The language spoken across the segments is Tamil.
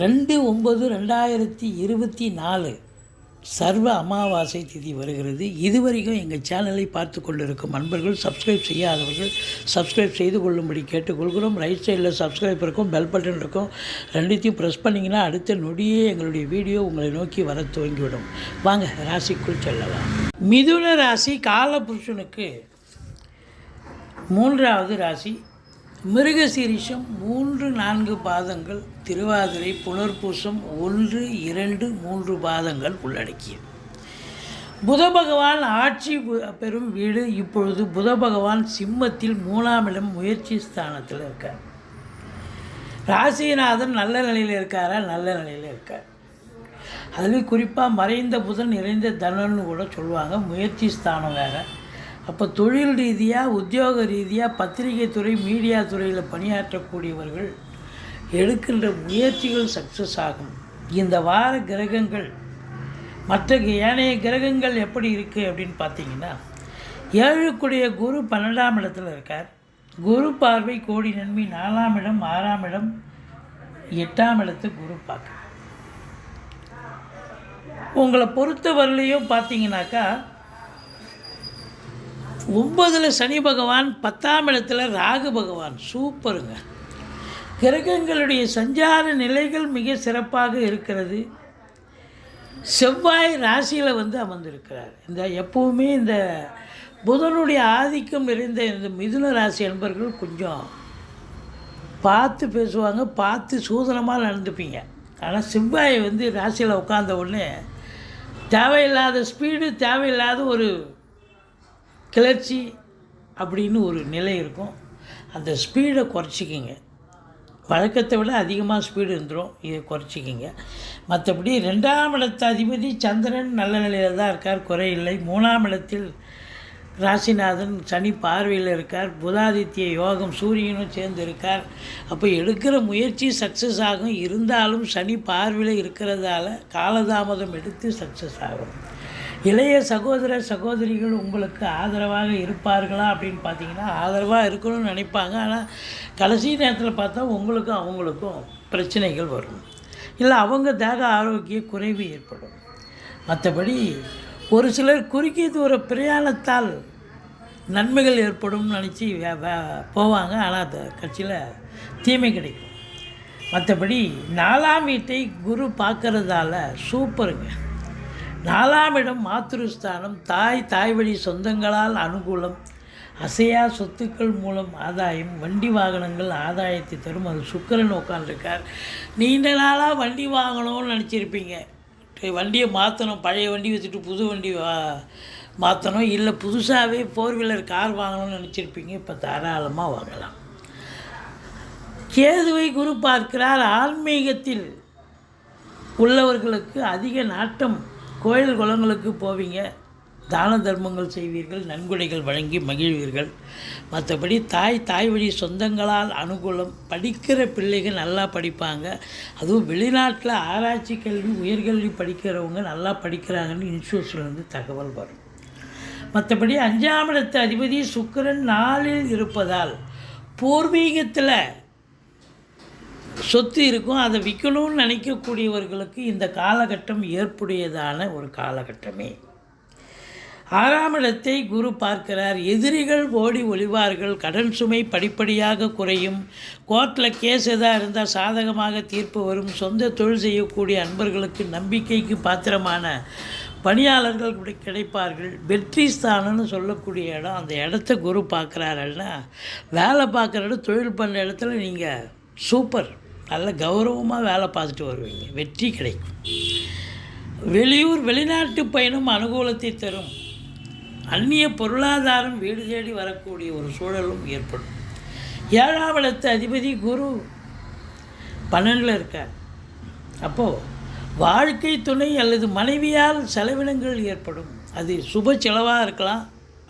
ரெண்டு ஒம்பது ரெண்டாயிரத்தி இருபத்தி நாலு சர்வ அமாவாசை திதி வருகிறது. இதுவரைக்கும் எங்கள் சேனலை பார்த்து கொண்டிருக்கும் அன்பர்கள் சப்ஸ்கிரைப் செய்யாதவர்கள் சப்ஸ்கிரைப் செய்து கொள்ளும்படி கேட்டுக்கொள்கிறோம். ரைட் சைடில் சப்ஸ்கிரைப் இருக்கும் பெல் பட்டன் இருக்கும். ரெண்டுத்தையும் ப்ரெஸ் பண்ணிங்கன்னா அடுத்த நொடியே எங்களுடைய வீடியோ உங்களை நோக்கி வர துவங்கிவிடும். வாங்க ராசிக்குள் செல்லலாம். மிதுன ராசி காலபுருஷனுக்கு மூன்றாவது ராசி மிருகசீரிஷம் மூன்று நான்கு பாதங்கள் திருவாதிரை புனர்பூசம் ஒன்று இரண்டு மூன்று பாதங்கள் உள்ளடக்கியது. புத பகவான் ஆட்சி பெறும் வீடு இப்பொழுது புத பகவான் சிம்மத்தில் மூணாம் இடம் முயற்சி ஸ்தானத்தில் இருக்கார். ராசிநாதன் நல்ல நிலையில் இருக்காரா? நல்ல நிலையில் இருக்கார். அதுலேயும் குறிப்பாக மறைந்த புதன் நிறைந்த தனன்னு கூட சொல்லுவாங்க. முயற்சி ஸ்தானம் வேறு. அப்போ தொழில் ரீதியாக உத்தியோக ரீதியாக பத்திரிகை துறை மீடியா துறையில் பணியாற்றக்கூடியவர்கள் எடுக்கின்ற முயற்சிகள் சக்ஸஸ் ஆகும். இந்த வார கிரகங்கள் மற்ற ஏனைய கிரகங்கள் எப்படி இருக்குது அப்படின்னு பார்த்தீங்கன்னா ஏழுக்குடைய குரு பன்னெண்டாம் இடத்துல இருக்கார். குரு பார்வை கோடி நன்மை நாலாம் இடம் ஆறாம் இடம் எட்டாம் இடத்து குரு பார்க்க உங்களை பொறுத்தவரையிலையும் பார்த்தீங்கன்னாக்கா ஒன்பதில் சனி பகவான் பத்தாம் இடத்துல ராகு பகவான். சூப்பருங்க. கிரகங்களுடைய சஞ்சார நிலைகள் மிக சிறப்பாக இருக்கிறது. செவ்வாய் ராசியில் வந்து அமர்ந்திருக்கிறார். இந்த எப்போவுமே இந்த புதனுடைய ஆதிக்கம் நிறைந்த இந்த மிதுன ராசி நண்பர்கள் கொஞ்சம் பார்த்து பேசுவாங்க பார்த்து சூதனமாக நடந்துப்பீங்க. ஆனால் செவ்வாய் வந்து ராசியில் உட்காந்த உடனே தேவையில்லாத ஸ்பீடு தேவையில்லாத ஒரு கிளர்ச்சி அப்படின்னு ஒரு நிலை இருக்கும். அந்த ஸ்பீடை குறைச்சிக்கிங்க. வழக்கத்தை விட அதிகமாக ஸ்பீடு இருந்துடும் இதை குறைச்சிக்கிங்க. மற்றபடி ரெண்டாம் இடத்து அதிபதி சந்திரன் நல்ல நிலையில் தான் இருக்கார். குறையில்லை மூணாம் இடத்தில் ராசிநாதன் சனி பார்வையில் இருக்கார். புதாதித்ய யோகம் சூரியனும் சேர்ந்து இருக்கார். அப்போ எடுக்கிற முயற்சி சக்ஸஸ் ஆகும். இருந்தாலும் சனி பார்வையில் இருக்கிறதால காலதாமதம் எடுத்து சக்ஸஸ் ஆகும். இளைய சகோதர சகோதரிகள் உங்களுக்கு ஆதரவாக இருப்பார்களா அப்படின்னு பார்த்தீங்கன்னா ஆதரவாக இருக்கணும்னு நினைப்பாங்க. ஆனால் கடைசி நேரத்தில் பார்த்தா உங்களுக்கும் அவங்களுக்கும் பிரச்சனைகள் வரும். இல்லை அவங்க தேக ஆரோக்கிய குறைவு ஏற்படும். மற்றபடி ஒரு சிலர் குறுகிய தூர பிரயாணத்தால் நன்மைகள் ஏற்படும்னு நினச்சி போவாங்க. ஆனால் அந்த கட்சியில் தீமை கிடைக்கும். மற்றபடி நாலாம் வீட்டை குரு பார்க்குறதால சூப்பருங்க. நாலாம் இடம் மாத்திருஸ்தானம் தாய் தாய் வழி சொந்தங்களால் அனுகூலம் அசையா சொத்துக்கள் மூலம் ஆதாயம் வண்டி வாகனங்கள் ஆதாயத்தை தரும். அது சுக்கரன் உட்காந்துருக்கார் நீண்ட நாளாக வண்டி வாங்கணும்னு நினச்சிருப்பீங்க. வண்டியை மாற்றணும் பழைய வண்டி வச்சுட்டு புது வண்டி வா மாற்றணும் இல்லை புதுசாகவே ஃபோர் வீலர் கார் வாங்கணும்னு நினச்சிருப்பீங்க. இப்போ தாராளமாக வாங்கலாம். கேதுவை குரு பார்க்கிறார். ஆன்மீகத்தில் உள்ளவர்களுக்கு அதிக நாட்டம் கோயில் குளங்களுக்கு போவீங்க. தான தர்மங்கள் செய்வீர்கள் நன்கொடைகள் வழங்கி மகிழ்வீர்கள். மற்றபடி தாய் தாய் வழி சொந்தங்களால் அனுகூலம். படிக்கிற பிள்ளைகள் நல்லா படிப்பாங்க. அதுவும் வெளிநாட்டில் ஆராய்ச்சி கல்வி உயர்கல்வி படிக்கிறவங்க நல்லா படிக்கிறாங்கன்னு இன்ஸ்டியூஷன்லேருந்து தகவல் வரும். மற்றபடி அஞ்சாம் இடத்து அதிபதி சுக்கிரன் நாளில் இருப்பதால் பூர்வீகத்தில் சொத்து இருக்கும் அதை விற்கணும்னு நினைக்கக்கூடியவர்களுக்கு இந்த காலகட்டம் ஏற்புடையதான ஒரு காலகட்டமே. ஆறாம் இடத்தை குரு பார்க்கிறார். எதிரிகள் ஓடி ஒளிவார்கள். கடன் சுமை படிப்படியாக குறையும். கோர்ட்டில் கேஸ் எதாக இருந்தால் சாதகமாக தீர்ப்பு வரும். சொந்த தொழில் செய்யக்கூடிய அன்பர்களுக்கு நம்பிக்கைக்கு பாத்திரமான பணியாளர்கள் கூட கிடைப்பார்கள். வெற்றி ஸ்தானம்னு சொல்லக்கூடிய இடம் அந்த இடத்த குரு பார்க்குறாருன்னா வேலை பார்க்குற இடம் தொழில் பண்ணுற இடத்துல நீங்கள் சூப்பர். நல்ல கௌரவமாக வேலை பார்த்துட்டு வருவீங்க. வெற்றி கிடைக்கும். வெளியூர் வெளிநாட்டு பயணம் அனுகூலத்தை தரும். அந்நிய பொருளாதாரம் வீடு தேடி வரக்கூடிய ஒரு சூழலும் ஏற்படும். ஏழாவளத்து அதிபதி குரு பன்னெண்டில் இருக்கார். அப்போது வாழ்க்கை துணை அல்லது மனைவியால் செலவினங்கள் ஏற்படும். அது சுப செலவாக இருக்கலாம்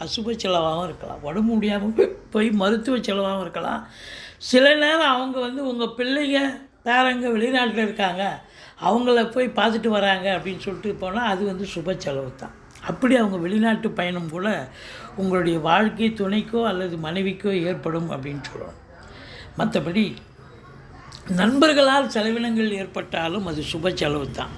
அசுப செலவாகவும் இருக்கலாம். உடம்பு முடியாமல் போய் மருத்துவ செலவாகவும் இருக்கலாம். சில நேரம் அவங்க வந்து உங்கள் பிள்ளைங்க பேரங்க வெளிநாட்டில் இருக்காங்க அவங்கள போய் பார்த்துட்டு வராங்க அப்படின்னு சொல்லிட்டு போனால் அது வந்து சுப செலவு தான். அப்படி அவங்க வெளிநாட்டு பயணம் கூட உங்களுடைய வாழ்க்கை துணைக்கோ அல்லது மனைவிக்கோ ஏற்படும் அப்படின்னு சொல்லணும். மற்றபடி நண்பர்களால் செலவினங்கள் ஏற்பட்டாலும் அது சுப செலவு தான்.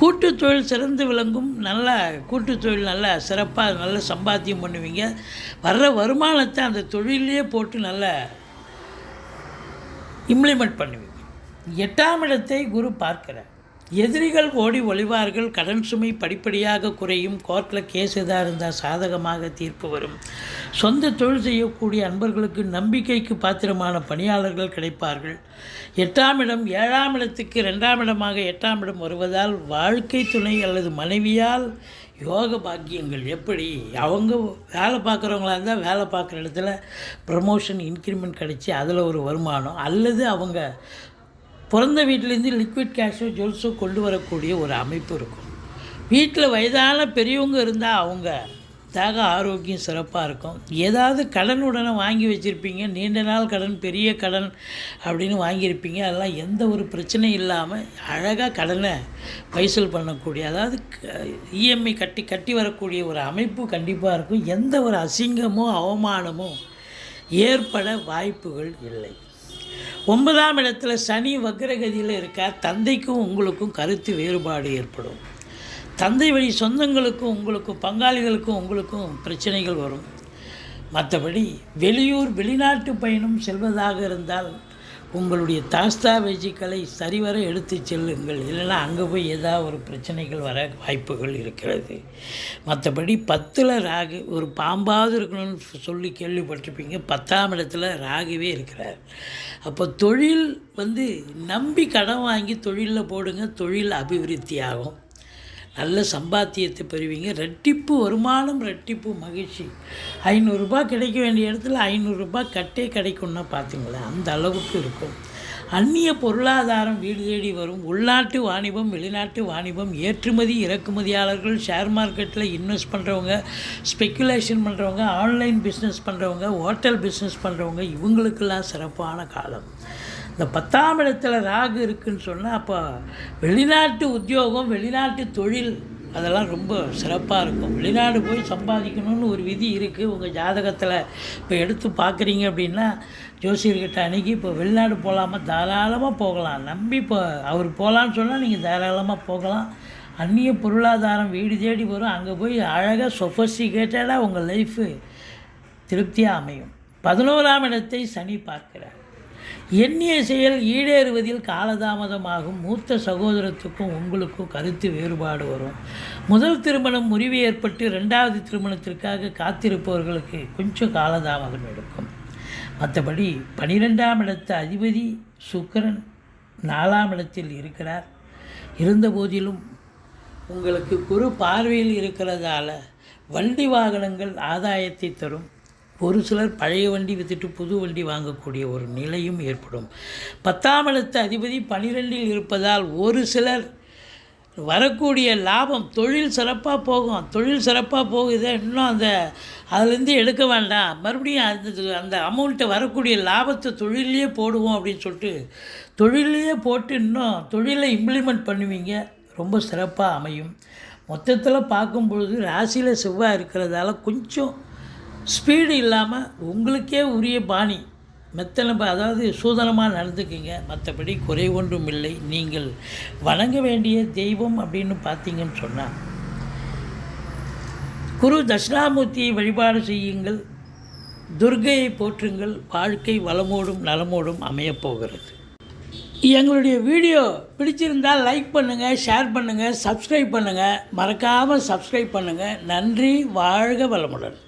கூட்டு தொழில் சிறந்து விளங்கும் நல்ல கூட்டு தொழில் நல்லா சிறப்பாக நல்ல சம்பாத்தியம் பண்ணுவீங்க. வர்ற வருமானத்தை அந்த தொழிலே போட்டு நல்ல இம்ப்ளிமெண்ட் பண்ணுவீங்க எட்டாம் இடத்தை குரு பார்க்கிறார். எதிரிகள் ஓடி ஒளிவார்கள் கடன் சுமை படிப்படியாக குறையும் கோர்ட்டில் கேஸ் எதாக இருந்தால் சாதகமாக தீர்ப்பு வரும். சொந்த தொழில் செய்யக்கூடிய அன்பர்களுக்கு நம்பிக்கைக்கு பாத்திரமான பணியாளர்கள் கிடைப்பார்கள். எட்டாம் இடம் ஏழாம் இடத்துக்கு ரெண்டாம் இடமாக எட்டாம் இடம் வருவதால் வாழ்க்கை துணை அல்லது மனைவியால் யோக பாக்கியங்கள் எப்படி? அவங்க வேலை பார்க்குறவங்களா இருந்தால் வேலை பார்க்குற இடத்துல ப்ரமோஷன் இன்க்ரிமெண்ட் கிடச்சி அதில் ஒரு வருமானம் அல்லது அவங்க பிறந்த வீட்டிலேருந்து லிக்விட் கேஷோ ஜுவல்ஸோ கொண்டு வரக்கூடிய ஒரு அமைப்பு இருக்கும். வீட்டில் வயதான பெரியவங்க இருந்தால் அவங்க தக ஆரோக்கியம் சிறப்பாக இருக்கும். ஏதாவது கடன் உடனே வாங்கி வச்சுருப்பீங்க நீண்ட நாள் கடன் பெரிய கடன் அப்படின்னு வாங்கியிருப்பீங்க. அதெல்லாம் எந்த ஒரு பிரச்சனையும் இல்லாமல் அழகாக கடனை பைசல் பண்ணக்கூடிய அதாவது இஎம்ஐ கட்டி கட்டி வரக்கூடிய ஒரு அமைப்பு கண்டிப்பாக இருக்கும். எந்த ஒரு அசிங்கமோ அவமானமோ ஏற்பட வாய்ப்புகள் இல்லை. ஒன்பதாம் இடத்துல சனி வக்ரகதியில் இருக்கார். தந்தைக்கும் உங்களுக்கும் கருத்து வேறுபாடு ஏற்படும். தந்தை வழி சொந்தங்களுக்கும் உங்களுக்கும் பங்காளிகளுக்கும் உங்களுக்கும் பிரச்சனைகள் வரும். மற்றபடி வெளியூர் வெளிநாட்டு பயணம் செல்வதாக இருந்தால் உங்களுடைய தாஸ்தாவேஜிக்களை சரிவர எடுத்து செல்லுங்கள். இல்லைன்னா அங்கே போய் ஏதாவது ஒரு பிரச்சனைகள் வர வாய்ப்புகள் இருக்கிறது. மற்றபடி பத்தில் ராகு ஒரு பாம்பாவது இருக்கணும்னு சொல்லி கேள்விப்பட்டிருப்பீங்க. பத்தாம் இடத்துல ராகுவே இருக்கிறார். அப்போ தொழில் வந்து நம்பி கடன் வாங்கி தொழிலில் போடுங்க. தொழில் அபிவிருத்தி ஆகும் நல்ல சம்பாத்தியத்தை பெறுவீங்க. ரெட்டிப்பு வருமானம் ரெட்டிப்பு மகிழ்ச்சி. ஐநூறுரூபா கிடைக்க வேண்டிய இடத்துல ஐநூறுரூபா கட்டே கிடைக்கும்னா பார்த்துங்களேன் அந்த அளவுக்கு இருக்கும். அந்நிய பொருளாதாரம் வீடு தேடி வரும். உள்நாட்டு வாணிபம் வெளிநாட்டு வாணிபம் ஏற்றுமதி இறக்குமதியாளர்கள் ஷேர் மார்க்கெட்டில் இன்வெஸ்ட் பண்ணுறவங்க ஸ்பெக்குலேஷன் பண்ணுறவங்க ஆன்லைன் பிஸ்னஸ் பண்ணுறவங்க ஹோட்டல் பிஸ்னஸ் பண்ணுறவங்க இவங்களுக்கெல்லாம் சிறப்பான காலம். இந்த பத்தாம் இடத்துல ராகு இருக்குன்னு சொன்னால் அப்போ வெளிநாட்டு உத்தியோகம் வெளிநாட்டு தொழில் அதெல்லாம் ரொம்ப சிறப்பாக இருக்கும். வெளிநாடு போய் சம்பாதிக்கணும்னு ஒரு விதி இருக்குது உங்கள் ஜாதகத்தில் இப்போ எடுத்து பார்க்குறீங்க அப்படின்னா ஜோசியர்கிட்ட அணுகி இப்போ வெளிநாடு போகலாமா தாராளமாக போகலாம். நம்பி இப்போ அவர் போகலான்னு சொன்னால் நீங்கள் தாராளமாக போகலாம். அந்நிய பொருளாதாரம் வீடு தேடி வரும். அங்கே போய் அழகாக சொஃபஸ்டிகேட்டடாக உங்கள் லைஃபு திருப்தியாக அமையும். பதினோராம் இடத்தை சனி பார்க்கிறார். எண்ணிய செயல் ஈடேறுவதில் காலதாமதமாகும். மூத்த சகோதரத்துக்கும் உங்களுக்கும் கருத்து வேறுபாடு வரும். முதல் திருமணம் முறிவு ஏற்பட்டு ரெண்டாவது திருமணத்திற்காக காத்திருப்பவர்களுக்கு கொஞ்சம் காலதாமதம் எடுக்கும். மற்றபடி பனிரெண்டாம் இடத்து அதிபதி சுக்கிரன் நாலாம் இடத்தில் இருக்கிறார். இருந்தபோதிலும் உங்களுக்கு குறு பார்வையில் இருக்கிறதால வண்டி வாகனங்கள் ஆதாயத்தை தரும். ஒரு சிலர் பழைய வண்டி விற்றுட்டு புது வண்டி வாங்கக்கூடிய ஒரு நிலையும் ஏற்படும். பத்தாம் இடத்து அதிபதி பனிரெண்டில் இருப்பதால் ஒரு சிலர் வரக்கூடிய லாபம் தொழில் சிறப்பாக போகும். தொழில் சிறப்பாக போகுது இன்னும் அந்த அதுலேருந்து எடுக்க வேண்டாம். மறுபடியும் அந்த அந்த அமௌண்ட்டை வரக்கூடிய லாபத்தை தொழிலையே போடுவோம் அப்படின்னு சொல்லிட்டு தொழிலையே போட்டு இன்னும் தொழிலை இம்ப்ளிமெண்ட் பண்ணுவீங்க. ரொம்ப சிறப்பாக அமையும். மொத்தத்தில் பார்க்கும் பொழுது ராசியில் செவ்வாய் இருக்கிறதால கொஞ்சம் ஸ்பீடு இல்லாமல் உங்களுக்கே உரிய பாணி. மெத்தனை அதாவது சூதனமாக நடந்துக்குங்க. மற்றபடி குறை ஒன்றும் இல்லை. நீங்கள் வணங்க வேண்டிய தெய்வம் அப்படின்னு பார்த்தீங்கன்னு சொன்னால் குரு தட்சிணாமூர்த்தியை வழிபாடு செய்யுங்கள். துர்கையை போற்றுங்கள். வாழ்க்கை வளமோடும் நலமோடும் அமையப்போகிறது எங்களுடைய வீடியோ பிடிச்சிருந்தால் லைக் பண்ணுங்கள் ஷேர் பண்ணுங்கள் சப்ஸ்கிரைப் பண்ணுங்கள் மறக்காமல் சப்ஸ்கிரைப் பண்ணுங்கள் நன்றி வாழ்க வளமுடன்.